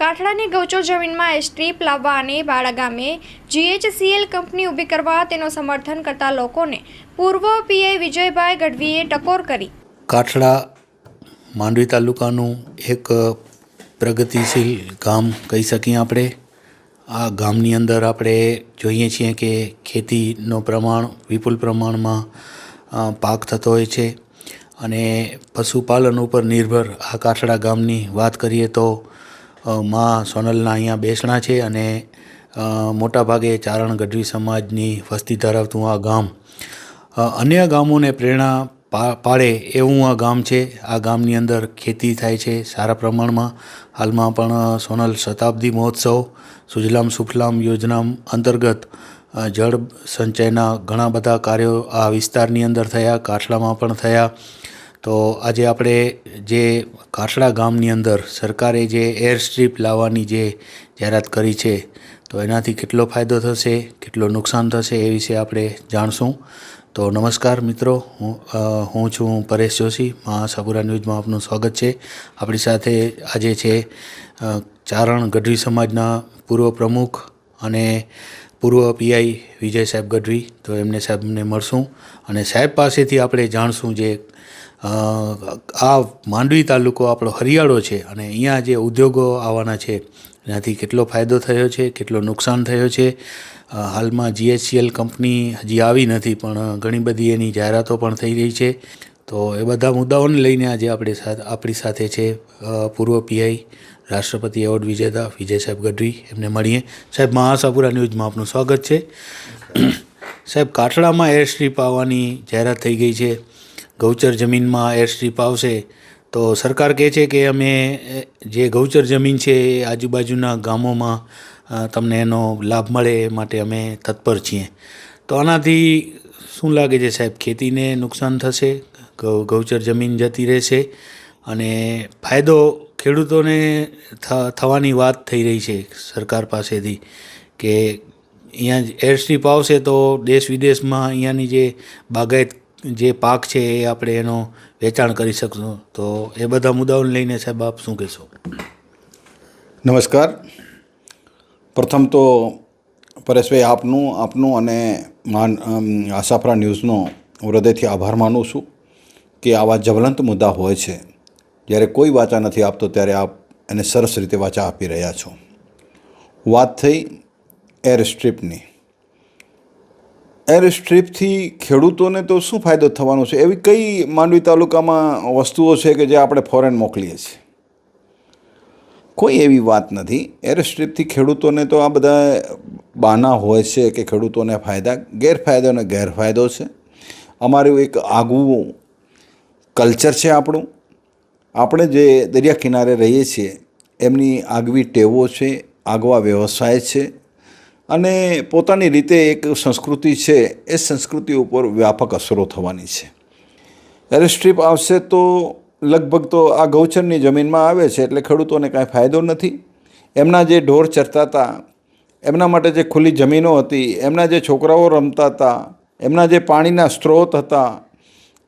કાઠડાની ગૌચર જમીનમાં એસ્ટ્રીપ લાવવા અને બાળા ગામે જીએચસીએલ કંપની ઊભી કરવા તેનો સમર્થન કરતા લોકોને પૂર્વ પીઆઈ વિજયભાઈ ગઢવીએ ટકોર કરી. કાઠડા માંડવી તાલુકાનું એક પ્રગતિશીલ ગામ કહી શકીએ આપણે. આ ગામની અંદર આપણે જોઈએ છીએ કે ખેતીનો પ્રમાણ વિપુલ પ્રમાણમાં પાક થતો હોય છે અને પશુપાલન ઉપર નિર્ભર આ કાઠડા ગામની વાત કરીએ તો માં સોનલના અહીંયા બેસણા છે અને મોટાભાગે ચારણ ગઢવી સમાજની વસ્તી ધરાવતું આ ગામ. અન્ય ગામોને પ્રેરણા પાડે એવું આ ગામ છે. આ ગામની અંદર ખેતી થાય છે સારા પ્રમાણમાં. હાલમાં પણ સોનલ શતાબ્દી મહોત્સવ, સુજલામ સુફલામ યોજના અંતર્ગત જળ સંચયના ઘણા બધા કાર્યો આ વિસ્તારની અંદર થયા, કાઠલામાં પણ થયા. તો આજે આપણે જે કાઠડા ગામની અંદર સરકારે જે એર સ્ટ્રીપ લાવવાની જે જાહેરાત કરી છે, તો એનાથી કેટલો ફાયદો થશે, કેટલો નુકસાન થશે એ વિશે આપણે જાણશું. તો નમસ્કાર મિત્રો, હું હું છું પરેશ જોશી મહાસાપુરા ન્યૂઝમાં આપનું સ્વાગત છે. આપણી સાથે આજે છે ચારણ ગઢવી સમાજના પૂર્વ પ્રમુખ અને પૂર્વ પીઆઈ વિજય સાહેબ ગઢવી. તો એમને સાહેબને મળશું અને સાહેબ પાસેથી આપણે જાણશું જે આ માંડવી તાલુકો આપણો હરિયાળો છે અને અહીંયા જે ઉદ્યોગો આવવાના છે, એનાથી કેટલો ફાયદો થયો છે, કેટલો નુકસાન થયો છે. હાલમાં જીએચસીએલ કંપની હજી આવી નથી, પણ ઘણી બધી એની જાહેરાતો પણ થઈ રહી છે. તો એ બધા મુદ્દાઓને લઈને આજે આપણે આપણી સાથે છે પૂર્વ પીઆઈ રાષ્ટ્રપતિ એવોર્ડ વિજેતા વિજય સાહેબ ગઢવી, એમને મળીએ. સાહેબ મહાસાપુરા ન્યૂઝમાં આપનું સ્વાગત છે. સાહેબ કાઠડામાં એર સ્ટ્રીપ આવવાની જાહેરાત થઈ ગઈ છે. ગૌચર જમીનમાં એર સ્ટ્રીપ આવશે, તો સરકાર કહે છે કે અમે જે ગૌચર જમીન છે એ આજુબાજુના ગામોમાં તમને એનો લાભ મળે એ માટે અમે તત્પર છીએ. તો આનાથી શું લાગે છે સાહેબ, ખેતીને નુકસાન થશે ગૌચર જમીન જતી રહેશે, અને ફાયદો ખેડૂતોને થવાની વાત થઈ રહી છે સરકાર પાસેથી કે અહીંયા એર સ્ટ્રીપ આવશે તો દેશ વિદેશમાં અહીંયાની જે બાગાયત જે પાક છે એ આપણે એનો વેચાણ કરી શકશું. તો એ બધા મુદ્દાઓને લઈને સાહેબ આપ શું કહેશો? નમસ્કાર. પ્રથમ તો પરેશભાઈ આપનું આપનું અને માન આશાફરા ન્યૂઝનો હૃદયથી આભાર માનું છું કે આવા જ્વલંત મુદ્દા હોય છે. જ્યારે કોઈ વાચા નથી આપતો, ત્યારે આપ એને સરસ રીતે વાચા આપી રહ્યા છો. વાત થઈ એર સ્ટ્રીપની. એર સ્ટ્રીપથી ખેડૂતોને તો શું ફાયદો થવાનો છે? એવી કઈ માંડવી તાલુકામાં વસ્તુઓ છે કે જે આપણે ફોરેન મોકલીએ છીએ? કોઈ એવી વાત નથી. એર સ્ટ્રીપથી ખેડૂતોને તો આ બધા બાના હોય છે કે ખેડૂતોને ફાયદા, ગેરફાયદો અને ગેરફાયદો છે. અમારું એક આગવું કલ્ચર છે આપણું. આપણે જે દરિયા કિનારે રહીએ છીએ, એમની આગવી ટેવો છે, આગવા વ્યવસાય છે. અને પોતાની રીતે એક સંસ્કૃતિ છે, એ સંસ્કૃતિ ઉપર વ્યાપક અસરો થવાની છે. સ્ટ્રીપ આવશે તો લગભગ તો આ ગૌચરની જમીનમાં આવે છે, એટલે ખેડૂતોને કાંઈ ફાયદો નથી. એમના જે ઢોર ચરતા હતા, એમના માટે જે ખુલ્લી જમીનો હતી, એમના જે છોકરાઓ રમતા હતા, એમના જે પાણીના સ્ત્રોત હતા,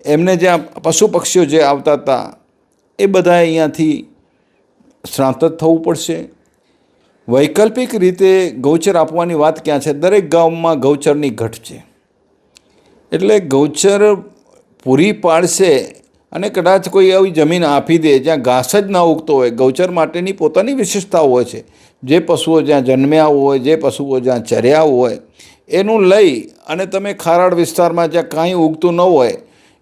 એમને જ્યાં પશુ પક્ષીઓ જે આવતા હતા, એ બધા અહીંયાથી જ થવું પડશે. વૈકલ્પિક રીતે ગૌચર આપવાની વાત ક્યાં છે? દરેક ગામમાં ગૌચરની ઘટ છે. એટલે ગૌચર પૂરી પાડશે અને કદાચ કોઈ આવી જમીન આપી દે, જ્યાં ઘાસ જ ના ઉગતો હોય, ગૌચર માટેની પોતાની વિશેષતાઓ હોય છે. જે પશુઓ જ્યાં જન્મ્યા હોય, જે પશુઓ જ્યાં ચર્યા હોય, એનું લઈ અને તમે ખારાડ વિસ્તારમાં જ્યાં કાંઈ ઉગતું ન હોય,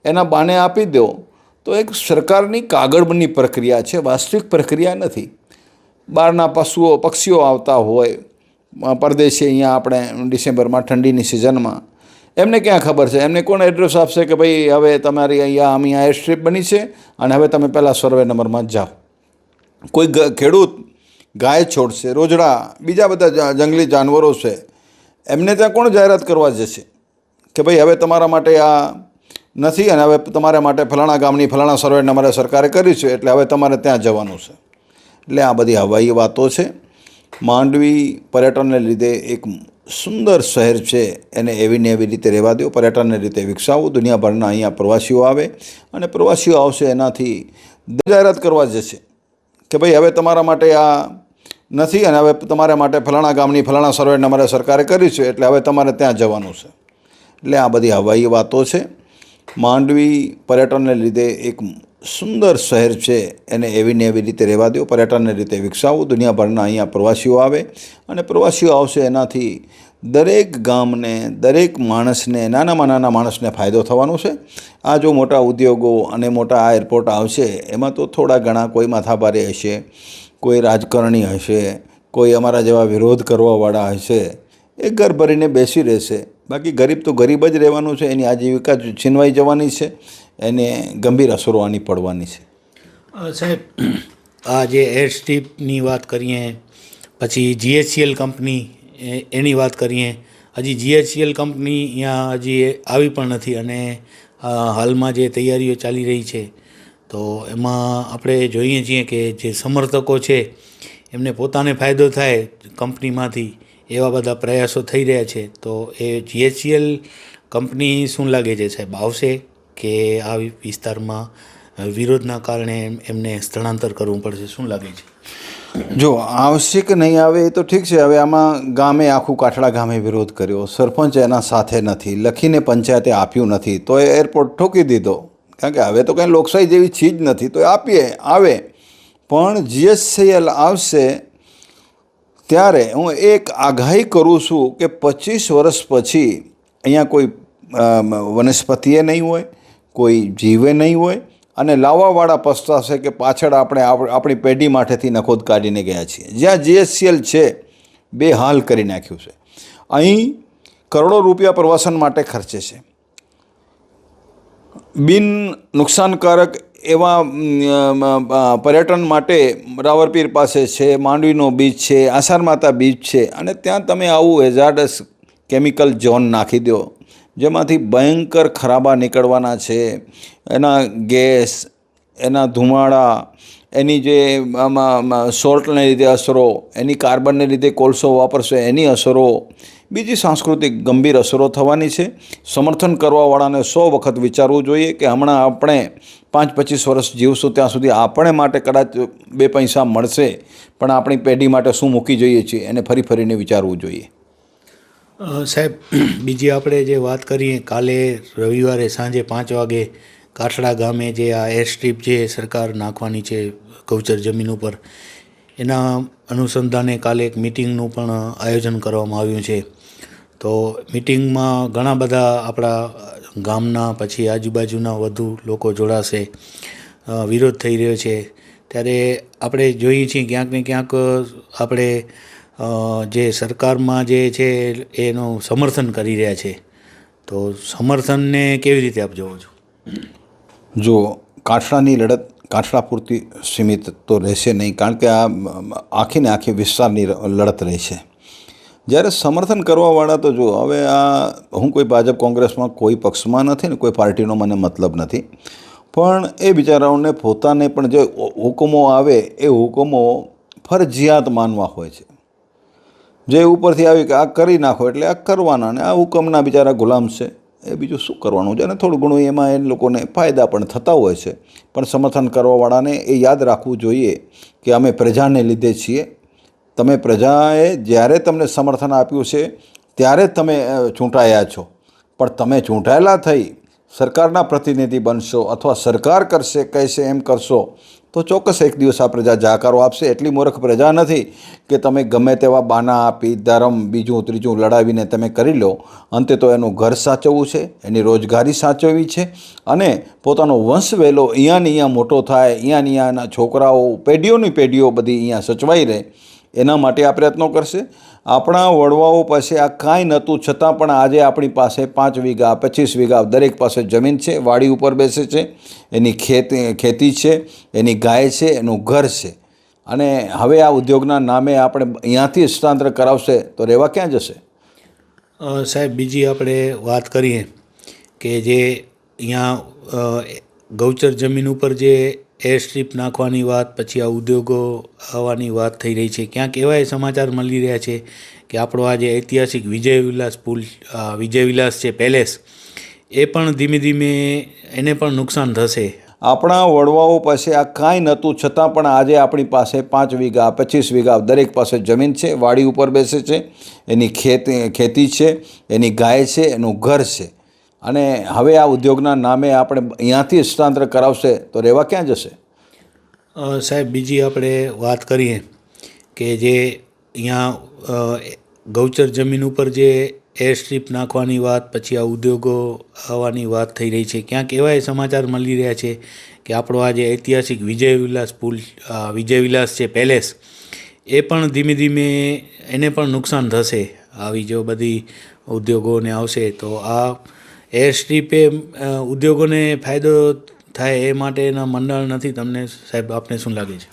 એના બાને આપી દો. તો એક સરકારની કાગળની પ્રક્રિયા છે, વાસ્તવિક પ્રક્રિયા નથી. બહારના પશુઓ, પક્ષીઓ આવતા હોય પરદેશી અહીંયા આપણે ડિસેમ્બરમાં ઠંડીની સિઝનમાં, એમને ક્યાં ખબર છે? એમને કોણ એડ્રેસ આપશે કે ભાઈ હવે તમારી અહીંયા અહીંયા એર સ્ટ્રીપ બની છે અને હવે તમે પહેલાં સર્વે નંબરમાં જાઓ. કોઈ ખેડૂત, ગાય છોડશે, રોજડા, બીજા બધા જંગલી જાનવરો છે, એમને ત્યાં કોણ જાહેરાત કરવા જશે? કે ભાઈ હવે તમારા માટે આ નથી અને હવે તમારા માટે ફલાણા ગામની ફલાણા સર્વે નંબરે સરકારે કર્યું છે, એટલે હવે તમારે ત્યાં જવાનું છે. એટલે આ બધી હવાઈ વાતો છે. માંડવી પર્યટનને લીધે એક સુંદર શહેર છે, એને એવી ને એવી રીતે રહેવા દો પર્યટનને રીતે વિકસાવો. દુનિયાભરના અહીંયા પ્રવાસીઓ આવે અને પ્રવાસીઓ આવશે એનાથી જાહેરાત કરવા જશે કે ભાઈ હવે તમારા માટે આ નથી અને હવે તમારા માટે ફલાણા ગામની ફલાણા સર્વે અમારે સરકારે કરી છે, એટલે હવે તમારે ત્યાં જવાનું છે. એટલે આ બધી હવાઈ વાતો છે. માંડવી પર્યટનને લીધે એક સુંદર શહેર છે એને એવી ને એવી રીતે રહેવા દો, પર્યટનને રીતે વિકસાવો. દુનિયાભરના અહીંયા પ્રવાસીઓ આવે અને પ્રવાસીઓ આવશે એનાથી દરેક ગામને, દરેક માણસને, નાનામાં નાના માણસને ફાયદો થવાનો છે. આ જો મોટા ઉદ્યોગો અને મોટા આ એરપોર્ટ આવશે, એમાં તો થોડા ઘણા કોઈ માથાભારે હશે, કોઈ રાજકારણી હશે, કોઈ અમારા જેવા વિરોધ કરવાવાળા હશે, એ ઘર ભરીને બેસી રહેશે. બાકી ગરીબ તો ગરીબ જ રહેવાનું છે, એની આજીવિકા છીનવાઈ જવાની છે. એને ગંભીર અસરો આની પડવાની છે. સાહેબ, આ જે એર સ્ટ્રીપની વાત કરીએ, પછી જીએચસીએલ કંપની એની વાત કરીએ, હજી જીએચસીએલ કંપની અહીંયા હજી આવી પણ નથી અને હાલમાં જે તૈયારીઓ ચાલી રહી છે, તો એમાં આપણે જોઈએ છીએ કે જે સમર્થકો છે, એમને પોતાને ફાયદો થાય કંપનીમાંથી એવા બધા પ્રયાસો થઈ રહ્યા છે, તો એ જીએચસીએલ કંપની શું લાગે છે સાહેબ? આવશે? કે આ વિસ્તારમાં વિરોધના કારણે એમ- એમને સ્થળાંતર કરવું પડશે. શું લાગે છે? જો આવશે કે નહીં આવે એ તો ઠીક છે. હવે આમાં ગામે, આખું કાઠડા ગામે વિરોધ કર્યો. સરપંચ એના સાથે નથી. લખીને પંચાયતે આપ્યું નથી. તો એ એરપોર્ટ ઠોકી દીધો. કારણ કે હવે તો કંઈ લોકશાહી જેવી ચીજ નથી. તો આપીએ, આવે. પણ જીએસસીએલ આવશે ત્યારે હું એક આગાહી કરું છું કે પચીસ વર્ષ પછી અહીંયા કોઈ વનસ્પતિએ નહીં હોય કોઈ જીવે નહીં હોય અને લાવવાવાળા પસ્તાશે કે પાછળ આપણે આપણી પેઢી માટેથી નખોદ કાઢીને ગયા છીએ. જ્યાં જીએસસીએલ છે, બે હાલ કરી નાખ્યું છે. અહીં કરોડો રૂપિયા પ્રવાસન માટે ખર્ચે છે. બિન નુકસાનકારક એવા પર્યટન માટે રાવરપીર પાસે છે, માંડવીનો બીચ છે, આસાર માતા બીચ છે અને ત્યાં તમે આવું હેઝાર્ડસ કેમિકલ ઝોન નાખી દો જેમાંથી ભયંકર ખરાબા નીકળવાના છે. એના ગેસ, એના ધુમાડા, એની જે આમાં સોલ્ટને લીધે અસરો, એની કાર્બનને લીધે કોલસો વાપરશે, એની અસરો, બીજી સાંસ્કૃતિક ગંભીર અસરો થવાની છે. સમર્થન કરવાવાળાને સો વખત વિચારવું જોઈએ કે હમણાં આપણે પાંચ પચીસ વર્ષ જીવશું ત્યાં સુધી આપણે માટે કદાચ બે પૈસા મળશે, પણ આપણી પેઢી માટે શું મૂકી જોઈએ છીએ, એને ફરી ફરીને વિચારવું જોઈએ. સાહેબ, બીજી આપણે જે વાત કરીએ, કાલે રવિવારે સાંજે પાંચ વાગે કાઠડા ગામે જે આ એર સ્ટ્રીપ જે સરકાર નાખવાની છે ગૌચર જમીન ઉપર, એના અનુસંધાને કાલે એક મિટિંગનું પણ આયોજન કરવામાં આવ્યું છે. તો મિટિંગમાં ઘણા બધા આપણા ગામના, પછી આજુબાજુના વધુ લોકો જોડાશે વિરોધ થઈ રહ્યો છે. ત્યારે આપણે જોઈએ છીએ, ક્યાંક ને ક્યાંક આપણે જે સરકારમાં જે છે એનું સમર્થન કરી રહ્યા છે, તો સમર્થનને કેવી રીતે આપ જોવો છો? જો કાઠડાની લડત કાઠડા પૂરતી સીમિત તો રહેશે નહીં, કારણ કે આ આખી ને આખી વિસ્તારની લડત રહેશે. જ્યારે સમર્થન કરવાવાળા તો જો, હવે આ હું કોઈ ભાજપ કોંગ્રેસમાં કોઈ પક્ષમાં નથી ને કોઈ પાર્ટીનો મને મતલબ નથી, પણ એ બિચારાઓને પોતાને પણ જે હુકમો આવે, એ હુકમો ફરજિયાત માનવા હોય છે. જે ઉપરથી આવી કે આ કરી નાખો એટલે આ કરવાના ને આ હુકમના બિચારા ગુલામ છે. એ બીજું શું કરવાનું છે? અને થોડું ઘણું એમાં એ લોકોને ફાયદા પણ થતા હોય છે. પણ સમર્થન કરવાવાળાને એ યાદ રાખવું જોઈએ કે અમે પ્રજાને લીધે છીએ. તમે પ્રજાએ જ્યારે તમને સમર્થન આપ્યું છે, ત્યારે તમે ચૂંટાયા છો. પણ તમે ચૂંટાયેલા થઈ, સરકારના પ્રતિનિધિ બનશો અથવા સરકાર કરશે, કહેશે, એમ કરશો તો ચોક્કસ એક દિવસ આ પ્રજા જાકારો આપશે. એટલી મૂર્ખ પ્રજા નથી કે તમે ગમે તેવા બાના આપી, ધર્મ, બીજું, ત્રીજું લડાવીને તમે કરી લો. અંતે તો એનું ઘર સાચવવું છે, એની રોજગારી સાચવવી છે અને પોતાનો વંશ વહેલો અહીંયા ને અહીંયા મોટો થાય અહીંયા ને અહીંયાના છોકરાઓ, પેઢીઓની પેઢીઓ બધી અહીંયા સચવાઈ રહે. એના માટે આ પ્રયત્નો કરશે. આપણા વડવાઓ પાસે આ કાંઈ નહોતું, છતાં પણ આજે આપણી પાસે પાંચ વીઘા, પચીસ વીઘા દરેક પાસે જમીન છે, વાડી ઉપર બેસે છે, એની ખેતી ખેતી છે, એની ગાય છે, એનું ઘર છે. અને હવે આ ઉદ્યોગના નામે આપણે અહીંયાથી સ્થળાંતર કરાવશે તો રહેવા ક્યાં જશે? સાહેબ, બીજી આપણે વાત કરીએ કે જે અહીંયા ગૌચર જમીન ઉપર જે એર સ્ટ્રીપ નાખવાની વાત, પછી આ ઉદ્યોગો આવવાની વાત થઈ રહી છે. ક્યાંક એવાય સમાચાર મળી રહ્યા છે કે આપણો આ જે ઐતિહાસિક વિજય વિલાસ પુલ વિજયવિલાસ વિજય વિલાસ છે પેલેસ, એ પણ ધીમે ધીમે એને પણ નુકસાન થશે. આપણા વડવાઓ પાસે આ કાંઈ નહોતું, છતાં પણ આજે આપણી પાસે પાંચ વીઘા, પચીસ વીઘા દરેક પાસે જમીન છે, વાડી ઉપર બેસે છે, એની ખેતી ખેતી છે, એની ગાય છે, એનું ઘર છે. અને હવે આ ઉદ્યોગના નામે આપણે અહીંયાથી સ્થળાંતર કરાવશે તો રહેવા ક્યાં જશે? સાહેબ, બીજી આપણે વાત કરીએ કે જે અહીંયા ગૌચર જમીન ઉપર જે એર સ્ટ્રીપ નાખવાની વાત, પછી આ ઉદ્યોગો આવવાની વાત થઈ રહી છે ક્યાંક એવાય સમાચાર મળી રહ્યા છે કે આપણો આ જે ઐતિહાસિક વિજય વિલાસ પુલ વિજય વિલાસ છે પેલેસ, એ પણ ધીમે ધીમે એને પણ નુકસાન થશે, આવી જો બધી ઉદ્યોગોને આવશે, તો આ એર સ્ટ્રીપે ઉદ્યોગોને ફાયદો થાય એ માટેના મંડળ નથી. તમને સાહેબ, આપને શું લાગે છે?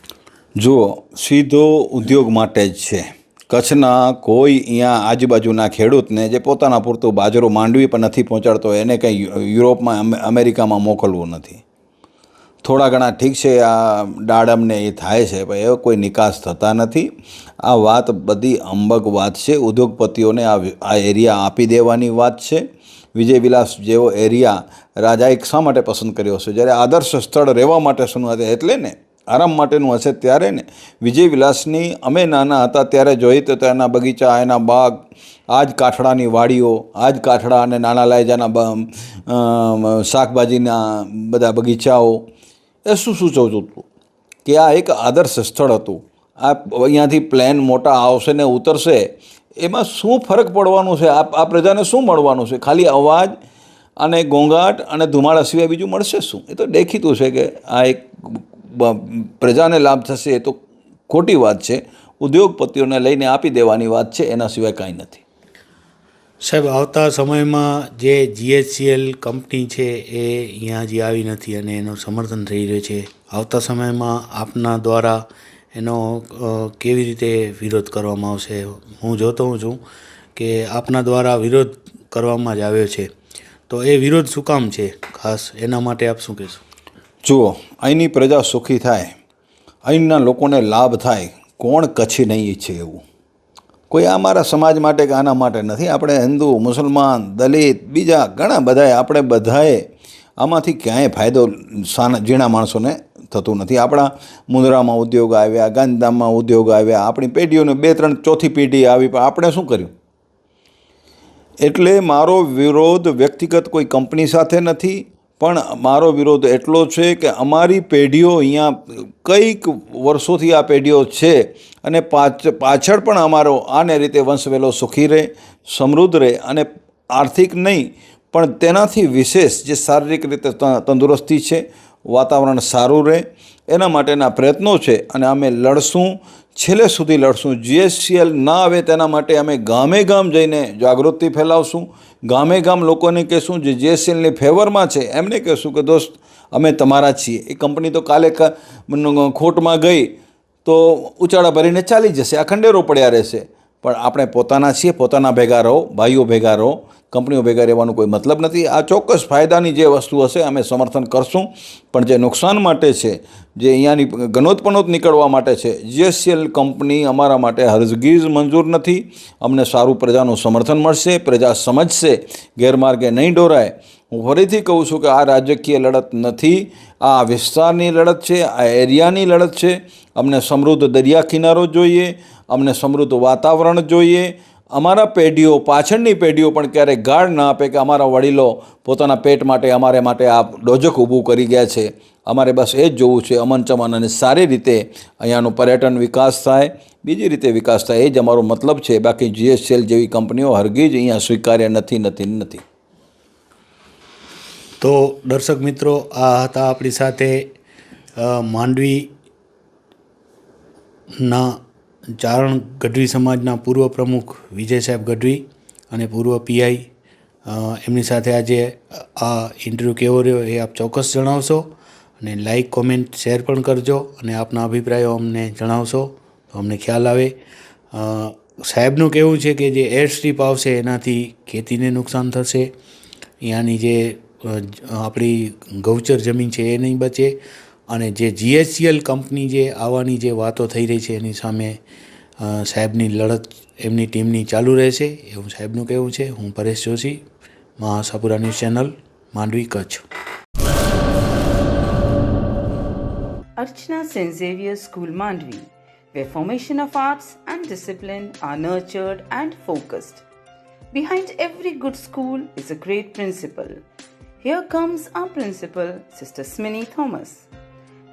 જુઓ, સીધો ઉદ્યોગ માટે જ છે. કચ્છના કોઈ અહીંયા આજુબાજુના ખેડૂતને જે પોતાના પૂરતું બાજરો માંડવી પણ નથી પહોંચાડતો, એને કંઈ યુરોપમાં અમેરિકામાં મોકલવું નથી. થોડા ઘણા ઠીક છે, આ દાડમને એ થાય છે, પણ એવો કોઈ નિકાસ થતા નથી. આ વાત બધી અંબક વાત છે. ઉદ્યોગપતિઓને આ આ એરિયા આપી દેવાની વાત છે. વિજય વિલાસ જેવો એરિયા રાજાએ શા માટે પસંદ કર્યો હશે? જ્યારે આદર્શ સ્થળ રહેવા માટે શું હતું એટલે ને. આરામ માટેનું હશે ત્યારે ને. વિજય વિલાસની અમે નાના હતા ત્યારે જોઈ તો એના બગીચા, એના બાગ આ જ કાઠડાની વાડીઓ આ જ કાઠડા અને નાના લાયજાના શાકભાજીના બધા બગીચાઓ. એ શું સૂચવતું હતું? કે આ એક આદર્શ સ્થળ હતું. આ અહીંયાથી પ્લેન મોટા આવશે ને ઉતરશે. એમાં શું ફરક પડવાનું છે? આ આ પ્રજાને શું મળવાનું છે? ખાલી અવાજ અને ઘોંઘાટ અને ધુમાડા સિવાય બીજું મળશે શું? એ તો દેખીતું છે કે આ એક પ્રજાને લાભ થશે એ તો ખોટી વાત છે. ઉદ્યોગપતિઓને લઈને આપી દેવાની વાત છે, એના સિવાય કાંઈ નથી. સાહેબ, આવતા સમયમાં જે જીએચસીએલ કંપની છે એ અહીંયા હજી આવી નથી અને એનું સમર્થન થઈ રહ્યું છે. આવતા સમયમાં આપના દ્વારા એનો કેવી રીતે વિરોધ કરવામાં આવશે? હું જોતો હું છું કે આપના દ્વારા વિરોધ કરવામાં જ આવ્યો છે. તો એ વિરોધ શું કામ છે? ખાસ એના માટે આપ શું કહેશો? જુઓ, અહીંની પ્રજા સુખી થાય. અહીંના લોકોને લાભ થાય. કોણ કચ્છી નહીં ઈચ્છે એવું. કોઈ આ મારા સમાજ માટે કે આના માટે નથી. આપણે હિન્દુ, મુસલમાન, દલિત, બીજા ઘણા બધાએ, આપણે બધાએ આમાંથી ક્યાંય ફાયદો, સાના, ઝીણા માણસોને થતું નથી. આપણા મુંદરામાં ઉદ્યોગ આવ્યા, ગાંધીધામમાં ઉદ્યોગ આવ્યા, આપણી પેઢીઓને બે ત્રણ ચોથી પેઢી આવી, પણ આપણે શું કર્યું? એટલે મારો વિરોધ વ્યક્તિગત કોઈ કંપની સાથે નથી, પણ મારો વિરોધ એટલો છે કે અમારી પેઢીઓ અહીંયા કંઈક વર્ષોથી આ પેઢીઓ છે અને પાછ, પાછળ પણ અમારો આને રીતે વંશવેલો સુખી રહે, સમૃદ્ધ રહે અને આર્થિક નહીં, પણ તેનાથી વિશેષ જે શારીરિક રીતે તંદુરસ્તી છે વાતાવરણ સારું રહે. એના માટેના પ્રયત્નો છે અને અમે લડશું. છેલ્લે સુધી લડશું. જીએસસીએલ ના આવે તેના માટે અમે ગામે ગામ જઈને જાગૃતિ ફેલાવશું. ગામે ગામ લોકોને કહેશું જે જીએસસીએલની ફેવરમાં છે, એમને કહેશું કે, દોસ્ત, અમે તમારા છીએ. એ કંપની તો કાલે ખોટમાં ગઈ. તો ઉચાળા ભરીને ચાલી જશે. આ ખંડેરો પડ્યા રહેશે. પણ આપણે પોતાના છીએ, પોતાના ભેગા રહો, ભાઈઓ ભેગા રહો, કંપનીઓ ભેગા રહેવાનો કોઈ મતલબ નથી. આ ચોક્કસ ફાયદાની જે વસ્તુ હશે અમે સમર્થન કરશું. પણ જે નુકસાન માટે છે, જે અહીંયાની ગનોતપણોત નીકળવા માટે છે જીએસસીએલ કંપની અમારા માટે હરગીઝ મંજૂર નથી. અમને સારું પ્રજાનું સમર્થન મળશે, પ્રજા સમજશે, ગેરમાર્ગે નહીં દોરાય. હું ફરીથી કહું છું કે આ રાજકીય લડત નથી. આ વિસ્તારની લડત છે, આ એરિયાની લડત છે. અમને સમૃદ્ધ દરિયા કિનારો જોઈએ અમને સમૃદ્ધ વાતાવરણ જોઈએ. અમારા પેઢીઓ પાછળની પેઢીઓ પણ ક્યારેય ગાળ ના આપે કે અમારા વડીલો પોતાના પેટ માટે અમારે માટે આ ડોજક ઊભું કરી ગયા છે. અમારે બસ એ જ જોવું છે અમન ચમન અને સારી રીતે અહીંયાનું પર્યટન વિકાસ થાય. બીજી રીતે વિકાસ થાય એ જ અમારો મતલબ છે. બાકી જીએસએલ જેવી કંપનીઓ હરગીજ અહીંયા સ્વીકાર્ય નથી નથી નથી. તો દર્શક મિત્રો આ હતા આપણી સાથે અ, માંડવીના ચારણ ગઢવી સમાજના પૂર્વ પ્રમુખ વિજય સાહેબ ગઢવી અને પૂર્વ પીઆઈ એમની સાથે આજે આ ઇન્ટરવ્યૂ કેવો રહ્યો એ આપ ચોક્કસ જણાવશો અને લાઈક કોમેન્ટ શેર પણ કરજો અને આપના અભિપ્રાયો અમને જણાવશો તો અમને ખ્યાલ આવે. સાહેબનું કહેવું છે કે જે એર સ્ટ્રીપ આવશે એનાથી ખેતીને નુકસાન થશે. અહીંયાની જે આપણી ગૌચર જમીન છે એ નહીં બચે. અને જે જીએચસીએલ કંપની જે આવવાની જે વાતો થઈ રહી છે એની સામે અ, સાહેબની લડત એમની ટીમની ચાલુ રહેશે એવું સાહેબનું કહેવું છે હું Paresh Joshi Mahasapura news channel Mandvi Kutch Archana St. Xavier School Mandvi, where formation of arts and discipline are nurtured and focused. Behind every good school is a great principal. Here comes our principal, Sister Smini Thomas.